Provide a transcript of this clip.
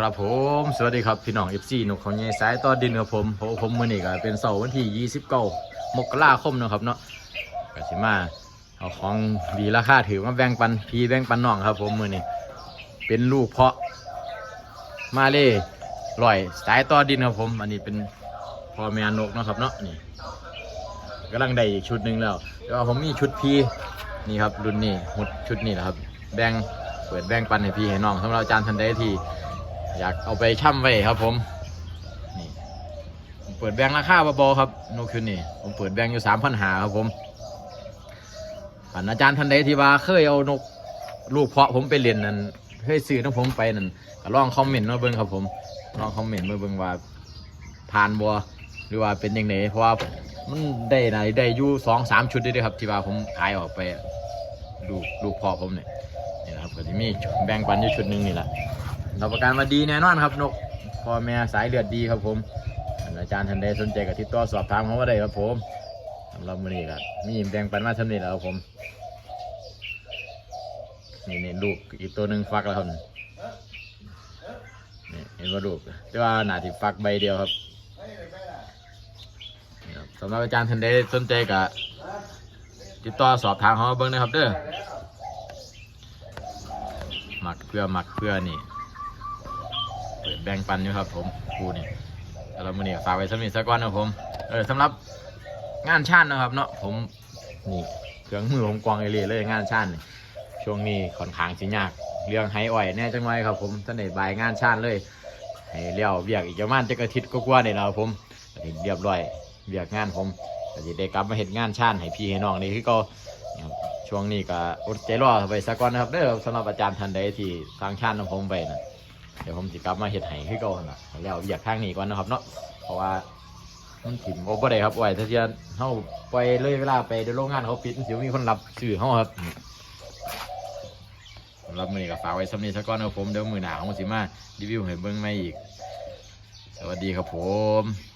ครับผมสวัสดีครับพี่น้องเอฟซีนกเขาใหญ่สายต่อดินครับผมผมผมมือนี้ก็เป็นเสาร์วันที่29มกราคมเนาะครับเนาะก็สิมาเอาของดีราคาถือมาแบ่งปันพี่แบ่งปันน้องครับ ผมมือนี้เป็นลูกเพาะ มาเล่ลอยสายต่อดินครับผม อันนี้เป็นพ่อแม่นกเนาะครับเนาะนี่กำลังได้อีกชุดหนึ่งแล้วแล้วผมมีชุดพี่นี่ครับรุ่นนี้หมดชุดนี้แหละครับ แบ่งเปิดแบ่งปันให้พี่ให้น้องสำหรับอาจารย์ทันใดที่ อยากเอาไปช่ำไว้ครับผมนี่ผมเปิดแบงค์ราคาเบาๆครับนกคืนนี่ผมเปิดแบงค์อยู่สามพันหาครับผมอันอาจารย์ท่านใดที่ว่าเคยเอานกลูกเพาะผมไปเรียนนั่นเคยซื้อน้งผมไปนั่นก็ลองคอมเมนต์มาเบิ่งครับผมลองคอมเมนต์มาเบิ่งว่าผ่านบัวหรือว่าเป็นยังไงเพราะว่ามันได้ไหนได้อยู่สองสามชุดด้วยครับ ที่ว่าผมขายออกไปลูกลูกเพาะผมเนี่ยนี่นะครับก็จะมีแบ่งปันอยู่ชุดหนึงนี่แหละ รับประกันมาดีแน่นอนครับนกพ่อแม่สายเลือดดีครับผมอาจารย์ท่านใดสนใจกับติดต่อสอบถามเขามาได้ครับผมสำหรับมือนี้ครับมีแบ่งปันมาทำนี่แล้วครับผมนี่นี่ลูกอีกตัวหนึ่งฟักแล้วครับนี่เห็นว่าลูกแต่ว่าหนาที่ฟักใบเดียวครับสำหรับอาจารย์ท่านใดสนใจกับติดต่อสอบถามเขามาเบิ้งนะครับเด้อหมักเพื่อหมักเพื่อนี่ เปิดแบ่งปันอยู่ครับ ผมครูนี่แล้วเรามือนี่ฝากไว้สำหรับสักวันนะผมเออสำหรับงานชาตินะครับ เนาะผมนี่เครื่องมือผมกวางเอเรียเลยงานชาติช่วงนี้ค่อนข้างสิยาก เรื่องไฮอ่อยแน่จังไว้ครับผมท่านไหนบายงานชาติเลยให้เลี้ยวเบียกอีกประมาณจะกอาทิตย์ก็กว่าๆนี่นะครับผมเรียบร้อยเบียกงานผมก็จะได้กลับมาเห็นงานชาติให้พี่ให้น้องนี่คือก็ช่วงนี้ก็อดใจรอไปสักวันนะครับเด้อสำหรับอาจารย์ท่านใดที่ทางชาติของผมไปนะ เดี๋ยวผมจะกลับมาเห็ดไห้ขึ้นก่อนนละแล้วอยากข้างนี้ก่อนนะครับเนาะเพราะว่ามันถิ่มโอบ่ได้ครับไว้ถ้าเทียเขาปล่อยเลยเวลาไปเดี๋ยวโรงงานเขาปิดเดี๋ยวมีคนรับสื่อเฮาครับสำหรับมือนี้ก็ฝากไว้สำนีสักก่อนนะผมเดี๋ยวมือหน้าผมสิมารีวิวให้เบิ้งไม่อีก สวัสดีครับผม